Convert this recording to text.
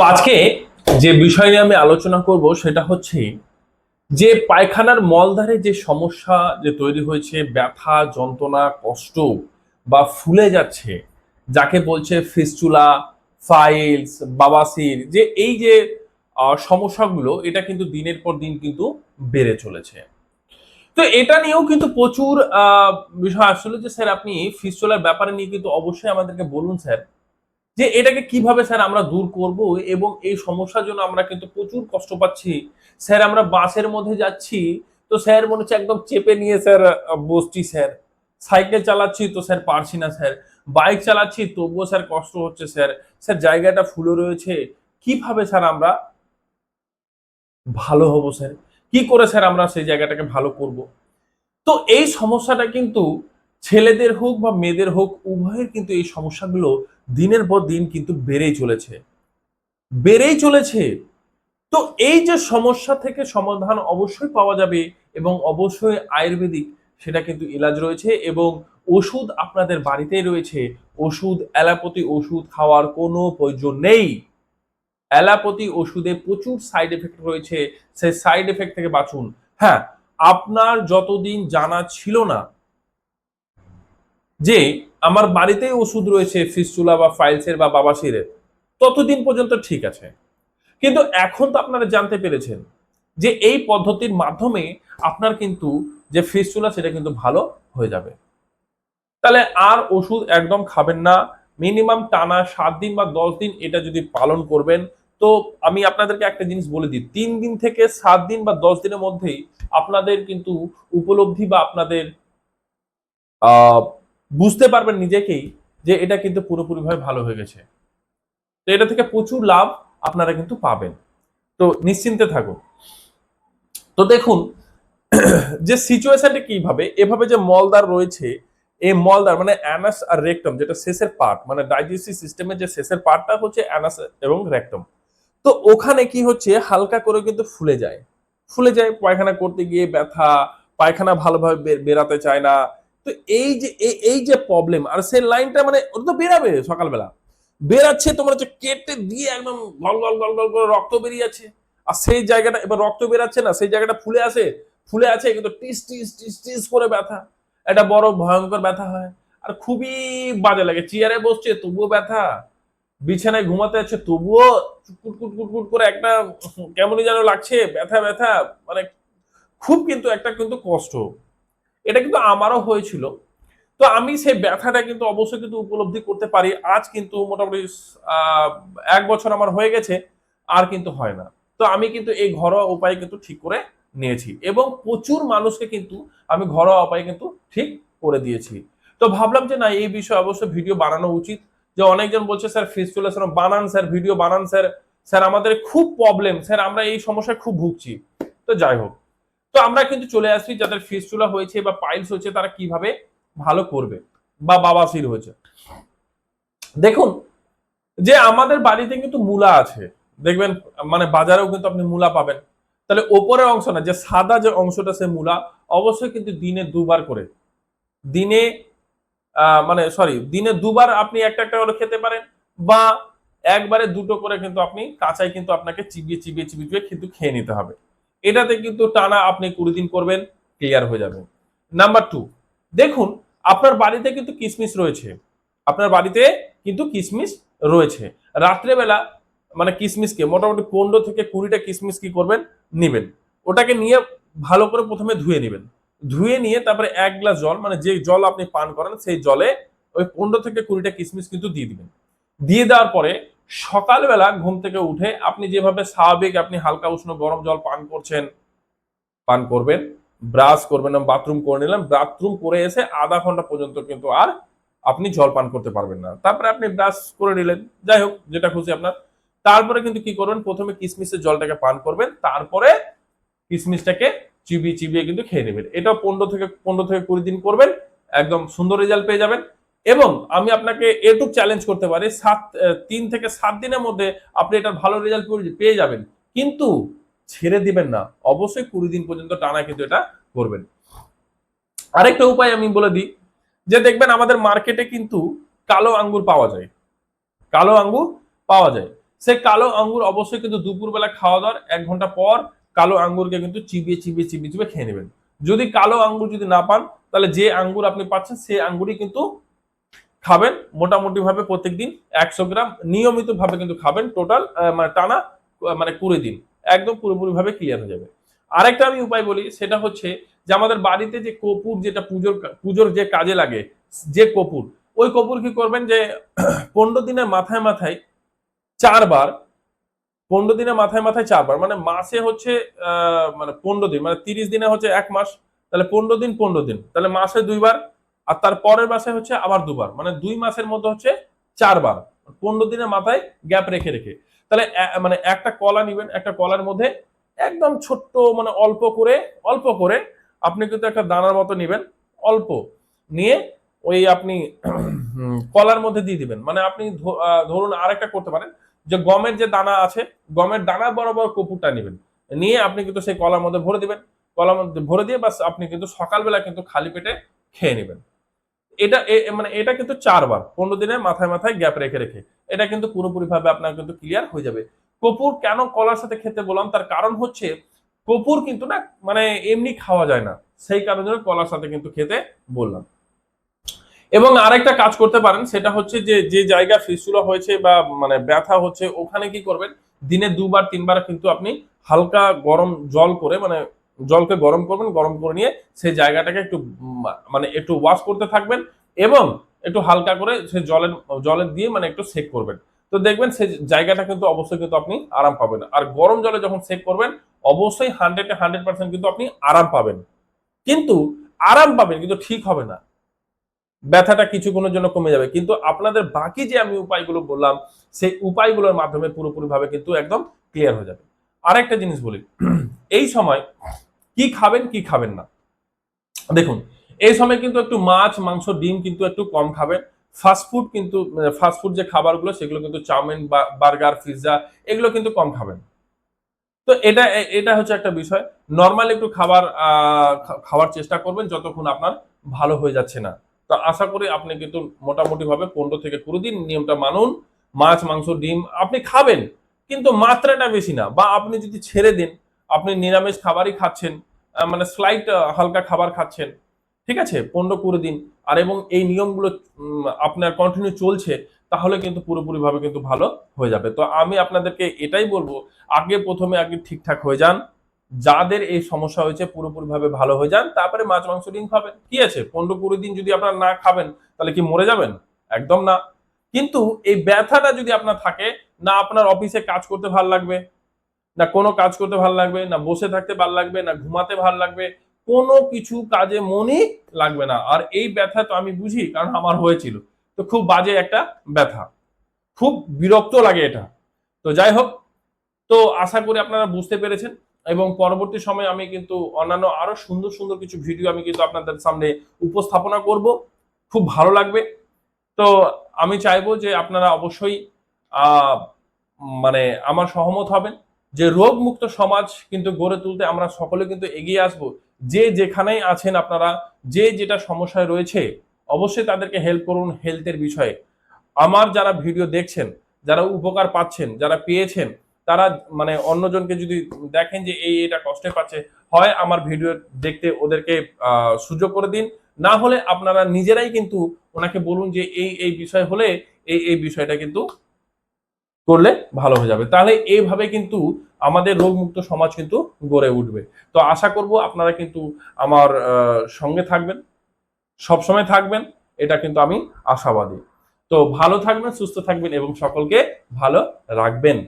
তো আজকে যে বিষয় নিয়ে আমি আলোচনা করব সেটা হচ্ছে যে পায়খানার মলধারে যে সমস্যা যে তৈরি হয়েছে, ব্যথা, যন্ত্রণা, কষ্ট বা ফুলে যাচ্ছে, যাকে বলছে ফিস্চুলা ফাইলস, বাবাসির, যে এই যে সমস্যাগুলো, এটা কিন্তু দিনের পর দিন কিন্তু বেড়ে চলেছে। তো এটা নিয়েও কিন্তু প্রচুর বিষয় আসলে যে স্যার আপনি ফিস্চুলার ব্যাপারে নিয়ে কিন্তু অবশ্যই আমাদেরকে বলুন স্যার। যে এটাকে কীভাবে স্যার আমরা দূর করব এবং এই সমস্যার জন্য আমরা কিন্তু প্রচুর কষ্ট পাচ্ছি। স্যার, আমরা বাসের মধ্যে যাচ্ছি, তো স্যার মনে হচ্ছে একদম চেপে নিয়ে স্যার বসছি স্যার। সাইকেল চালাচ্ছি তো স্যার পারছি না স্যার। বাইক চালাচ্ছি তবুও স্যার কষ্ট হচ্ছে স্যার। স্যার, জায়গাটা ফুলে রয়েছে। কীভাবে স্যার আমরা ভালো হব স্যার? কি করে স্যার আমরা সেই জায়গাটাকে ভালো করব? তো এই সমস্যাটা কিন্তু ছেলেদের হোক বা মেয়েদের হোক, উভয়ের কিন্তু এই সমস্যাগুলো দিনের পর দিন কিন্তু বেড়েই চলেছে। বেড়েই চলেছে। তো এই যে সমস্যা থেকে সমাধান অবশ্যই পাওয়া যাবে এবং অবশ্যই আয়ুর্বেদিক সেটা কিন্তু ইলাজ রয়েছে এবং ওষুধ আপনাদের বাড়িতেই রয়েছে। ওষুধ, অ্যালোপ্যাথি ওষুধ খাওয়ার কোনো প্রয়োজন নেই। অ্যালোপ্যাথি ওষুধে প্রচুর সাইড এফেক্ট রয়েছে। সেই সাইড এফেক্ট থেকে বাঁচুন। হ্যাঁ আপনার যতদিন জানা ছিল না যে আমার বাড়িতেই ওষুধ রয়েছে ফিস্চুলা বা ফাইলসের বা বাবাসিরের ততদিন পর্যন্ত ঠিক আছে। কিন্তু এখন তো আপনারা জানতে পেরেছেন যে এই পদ্ধতির মাধ্যমে আপনার কিন্তু যে ফিস্চুলা, সেটা কিন্তু ভালো হয়ে যাবে। তাহলে আর ওষুধ একদম খাবেন না। মিনিমাম টানা সাত দিন বা দশ দিন এটা যদি পালন করবেন, তো আমি আপনাদেরকে একটা জিনিস বলে দিই, তিন দিন থেকে সাত দিন বা দশ দিনের মধ্যেই আপনাদের কিন্তু উপলব্ধি বা আপনাদের বুঝতে পারবেন নিজেকেই যে এটা কিন্তু পুরোপুরিভাবে ভালো হয়ে গেছে। তো এটা থেকে প্রচুর লাভ আপনারা কিন্তু পাবেন। তো নিশ্চিন্তে থাকুন। তো দেখুন, যে সিচুয়েশনটা কীভাবে, এভাবে যে মলদার রয়েছে, এই মলদার মানে অ্যানাস আর রেকটম, যেটা শেষের পার্ট মানে ডাইজেস্টিভ সিস্টেমের যে শেষের পার্টটা হচ্ছে অ্যানাস এবং রেকটম। তো ওখানে কি হচ্ছে, হালকা করে কিন্তু ফুলে যায়। ফুলে যায় পায়খানা করতে গিয়ে ব্যথা, পায়খানা ভালোভাবে বের- বেরাতে চায় না তো এই যে, এই- যে প্রবলেম আর সেই লাইনটা মানে ওটা তো বেরাবে সকালবেলা। বেরাচ্ছে তোমার হচ্ছে কেটে দিয়ে একদম গল গল গল গল করে রক্ত বেরিয়ে যাচ্ছে। আর সেই জায়গাটা, এবার রক্ত বেরাচ্ছে না, সেই জায়গাটা ফুলে আসে, ফুলে আছে কিন্তু টিস টিস টিস টিস করে ব্যথা। এটা বড় ভয়ঙ্কর ব্যথা হয়। আর খুবই বাজে লাগে, চেয়ারে বসছে, তবুও ব্যথা। বিছানায় ঘুমাতে আছে তবুও কুট কুট কুট কুট করে একটা কেমনই যেন লাগছে, ব্যথা ব্যথা মানে খুব কিন্তু একটা কিন্তু কষ্ট। এটা কিন্তু আমারও হয়েছিল। তো আমি সেই ব্যথাটা কিন্তু অবশ্যই কিন্তু উপলব্ধি করতে পারি। আজ কিন্তু মোটামুটি এক বছর আমার হয়ে গেছে, আর কিন্তু হয় না। তো আমি কিন্তু এই ঘরোয়া উপায় কিন্তু ঠিক করে নিয়েছি এবং প্রচুর মানুষকে কিন্তু আমি ঘরোয়া উপায় কিন্তু ঠিক করে দিয়েছি। তো ভাবলাম যে না, এই বিষয়ে অবশ্যই ভিডিও বানানো উচিত। যে অনেকজন বলছে, স্যার ফিস্টুলা স্যার বানান, স্যার, ভিডিও বানান, স্যার। স্যার, আমাদের খুব প্রবলেম স্যার, আমরা এই সমস্যায় খুব ভুগছি। তো যাই হোক। তো আমরা কিন্তু চলে আসছি যাদের ফিস্টুলা হয়েছে বা পাইলস হয়েছে, তারা কীভাবে ভালো করবে বা বাবাসির হয়েছে। দেখুন, যে আমাদের বাড়িতে কিন্তু মূলা আছে, দেখবেন মানে বাজারেও কিন্তু আপনি মূলা পাবেন। তাহলে ওপরের অংশ না, যে সাদা যে অংশটা সে মূলা, অবশ্যই কিন্তু দিনে দুবার করে, দিনে মানে সরি দিনে দুবার আপনি একটা একটা করে খেতে পারেন বা একবারে দুটো করে কিন্তু আপনি কাঁচাই কিন্তু আপনাকে চিবিয়ে চিবিয়ে চিবিয়ে কিন্তু খেয়ে নিতে হবে। এটাতে কিন্তু টানা আপনি কুড়ি দিন করবেন ক্লিয়ার হয়ে যাবে। নাম্বার টু দেখুন, আপনার বাড়িতে কিন্তু কিসমিস রয়েছে। আপনার বাড়িতে কিন্তু কিসমিস রয়েছে। রাত্রেবেলা মানে কিসমিসকে, মোটামুটি পনেরো থেকে কুড়িটা কিসমিস কি করবেন? নিবেন। ওটাকে নিয়ে ভালো করে প্রথমে ধুয়ে নেবেন। ধুয়ে নিয়ে তারপরে এক গ্লাস জল মানে যে জল আপনি পান করেন, সেই জলে ওই পনেরো থেকে কুড়িটা কিসমিস কিন্তু দিয়ে দিবেন। দিয়ে দেওয়ার পরে সকালবেলা ঘুম থেকে উঠে আপনি যেভাবে স্বাভাবিক আপনি হালকা উষ্ণ গরম জল পান করছেন, পান করবেন ব্রাশ করবেন বাথরুম করে নিলেন বাথরুম করে এসে আধা ঘণ্টা পর্যন্ত কিন্তু আর আপনি জল পান করতে পারবেন না। তারপরে আপনি ব্রাশ করে নিলেন, যাই হোক, যেটা খুশি আপনার। তারপরে কিন্তু কি করবেন? প্রথমে কিসমিসের জলটাকে পান করবেন, তারপরে কিসমিসটাকে চিবিয়ে চিবিয়ে কিন্তু খেয়ে নেবেন। এটা পনেরো থেকে পনেরো থেকে কুড়ি দিন করবেন, একদম সুন্দর রেজাল্ট পেয়ে যাবেন। এবং আমি আপনাকে এটুক চ্যালেঞ্জ করতে পারি, সাত তিন থেকে সাত দিনের মধ্যে আপনি এটা ভালো রেজাল্ট পেয়ে যাবেন। কিন্তু ছেড়ে দিবেন না। অবশ্যই কুড়ি দিন পর্যন্ত টানা কিন্তু এটা করবেন। আরেকটা উপায় আমি বলে দিই, যে দেখবেন আমাদের মার্কেটে কিন্তু কালো আঙ্গুর পাওয়া যায়। কালো আঙ্গুর পাওয়া যায়। সে কালো আঙ্গুর অবশ্যই কিন্তু দুপুরবেলা খাওয়া দাওয়ার এক ঘণ্টা পর কালো আঙ্গুরকে কিন্তু চিবিয়ে চিবিয়ে চিবিয়ে চিবিয়ে খেয়ে নেবেন। যদি কালো আঙ্গুর যদি না পান, তাহলে যে আঙ্গুর আপনি পাচ্ছেন সেই আঙ্গুরই কিন্তু খাবেন মোটামুটি ভাবে প্রত্যেকদিন একশো গ্রাম নিয়মিত ভাবে কিন্তু খাবেন টোটাল মানে টানা মানে কুড়ি দিন। একদম পুরোপুরি ভাবে ক্লিয়ার হয়ে যাবে। আরেকটা আমি উপায় বলি, সেটা হচ্ছে যে আমাদের বাড়িতে যে কপুর যেটা পুজোর পুজোর যে কাজে লাগে, যে কপুর, ওই কপুর কি করবেন যে পনেরো দিনের মাথায় মাথায় চারবার, পনেরো দিনের মাথায় মাথায় চারবার মানে মাসে হচ্ছে মানে পনেরো দিন মানে তিরিশ দিনে হচ্ছে এক মাস, তাহলে পনেরো দিন পনেরো দিন, তাহলে মাসে দুইবার আর তার পরের মাসে হচ্ছে আবার দুবার মানে দুই মাসের মধ্যে হচ্ছে চারবার, পনেরো দিনের মাথায় গ্যাপ রেখে রেখে। তাহলে মানে একটা কলা নিবেন, একটা কলার মধ্যে একদম ছোট্ট মানে অল্প করে অল্প করে আপনি কিন্তু একটা দানার মতো নেবেন, অল্প নিয়ে ওই আপনি কলার মধ্যে দিয়ে দিবেন। মানে আপনি ধরুন আরেকটা করতে পারেন, যে গমের যে দানা আছে, গমের দানা বরাবর কপুরটা নেবেন। নিয়ে আপনি কিন্তু সেই কলার মধ্যে ভরে দিবেন। কলার মধ্যে ভরে দিয়ে বাস আপনি কিন্তু সকালবেলা কিন্তু খালি পেটে খেয়ে নেবেন। এটা মানে এটা কিন্তু চারবার, পনেরো দিনে মাথায় মাথায় গ্যাপ রেখে রেখে। এটা কিন্তু পুরোপুরি ভাবে আপনার কিন্তু ক্লিয়ার হয়ে যাবে। কপুর কেন কলার সাথে খেতে বললাম? তার কারণ হচ্ছে, কপুর কিন্তু না মানে এমনি খাওয়া যায় না। সেই কারণে কলার সাথে কিন্তু খেতে বললাম। এবং আরেকটা কাজ করতে পারেন, সেটা হচ্ছে যে যে জায়গা ফিস্টুলা হয়েছে বা মানে ব্যথা হচ্ছে, ওখানে কি করবেন? দিনে দুবার, তিনবার কিন্তু আপনি হালকা গরম জল করে মানে জলকে গরম করবেন, গরম করে নিয়ে সেই জায়গাটাকে একটু মানে একটু ওয়াশ করতে থাকবেন এবং একটু হালকা করে সে জলের জলের দিয়ে মানে একটু সেক করবেন। তো দেখবেন সেই জায়গাটা কিন্তু অবশ্যই কিন্তু আপনি আরাম পাবেন। আর গরম জলে যখন সেক করবেন, অবশ্যই হান্ড্রেড হান্ড্রেড পার্সেন্ট কিন্তু আপনি আরাম পাবেন। কিন্তু আরাম পাবেন কিন্তু ঠিক হবে না। ব্যথাটা কিছুক্ষণের জন্য কমে যাবে। কিন্তু আপনাদের বাকি যে আমি উপায়গুলো বললাম, সেই উপায়গুলোর মাধ্যমে পুরোপুরি ভাবে কিন্তু একদম ক্লিয়ার হয়ে যাবে। আরেকটা জিনিস বলি। এই সময় কি খাবেন কি খাবেন না। দেখুন, এই সময় কিন্তু একটু মাছ, মাংস, ডিম কিন্তু একটু কম খাবেন। ফাস্টফুড কিন্তু ফাস্টফুড যে খাবারগুলো, সেগুলো কিন্তু চাউমিন বার্গার, পিৎজা, এগুলো কিন্তু কম খাবেন। তো এটা এটা হচ্ছে একটা বিষয়। নর্মাল একটু খাবার খাওয়ার চেষ্টা করবেন যতক্ষণ আপনার ভালো হয়ে যাচ্ছে না। তো আশা করি আপনি কিন্তু মোটামুটি ভাবে পনেরো থেকে কুড়ি দিন নিয়মটা মানুন। মাছ, মাংস, ডিম আপনি খাবেন, কিন্তু মাত্রাটা বেশি না। বা আপনি যদি ছেড়ে দিন, আপনি নিরামিষ খাবারই খাচ্ছেন মানে স্লাইট হালকা খাবার খাচ্ছেন, ঠিক আছে? পনেরো কুড়ি দিন। আর এবং এই নিয়মগুলো আপনার কন্টিনিউ চলছে, তাহলে কিন্তু পুরোপুরিভাবে কিন্তু ভালো হয়ে যাবে। তো আমি আপনাদেরকে এটাই বলব, আগে প্রথমে আগে ঠিকঠাক হয়ে যান। যাদের এই সমস্যা হয়েছে, পুরোপুরিভাবে ভালো হয়ে যান। তারপরে মাছ, মাংস ডিম খাবেন। কি আছে? পনেরো কুড়ি দিন যদি আপনার না খাবেন, তাহলে কি মরে যাবেন? একদম না। কিন্তু এই ব্যথাটা যদি আপনার থাকে, না আপনার অফিসে কাজ করতে ভালো লাগবে না কোনো কাজ করতে ভালো লাগবে, না বসে থাকতে ভালো লাগবে, না ঘুমাতে ভালো লাগবে, কোনো কিছু কাজে মনই লাগবে না। আর এই ব্যথা তো আমি বুঝি, কারণ আমার হয়েছিল। তো খুব বাজে একটা ব্যথা। খুব বিরক্ত লাগে এটা। তো যাই হোক, তো আশা করি আপনারা বুঝতে পেরেছেন। এবং পরবর্তী সময়ে আমি কিন্তু অন্যান্য আরও সুন্দর সুন্দর কিছু ভিডিও আমি কিন্তু আপনাদের সামনে উপস্থাপনা করব। খুব ভালো লাগবে। তো আমি চাইব যে আপনারা অবশ্যই মানে আমার সহমত হবেন। যে রোগ মুক্ত সমাজ কিন্তু গড়ে তুলতে আমরা সকলে কিন্তু এগিয়ে আসব। যে যেখানেই আছেন আপনারা, যে যেটা সমস্যায় রয়েছে, অবশ্যই তাদেরকে হেল্প করুন হেলথের বিষয়ে। আমার যারা ভিডিও দেখছেন, যারা উপকার পাচ্ছেন, যারা পেয়েছেন, তারা মানে অন্যজনকে যদি দেখেন যে এই এটা কষ্টে পাচ্ছে, হয় আমার ভিডিও দেখতে ওদেরকে সুযোগ করে দিন। না হলে আপনারা নিজেরাই কিন্তু ওনাকে বলুন যে এই এই বিষয় হলে এই এই বিষয়টা কিন্তু করলে ভালো হয়ে যাবে। তাহলে এইভাবে কিন্তু আমাদের রোগমুক্ত সমাজ কিন্তু গড়ে উঠবে। তো আশা করব আপনারা কিন্তু আমার সঙ্গে থাকবেন, সবসময় থাকবেন, এটা কিন্তু আমি আশাবাদী। তো ভালো থাকবেন, সুস্থ থাকবেন এবং সকলকে ভালো রাখবেন।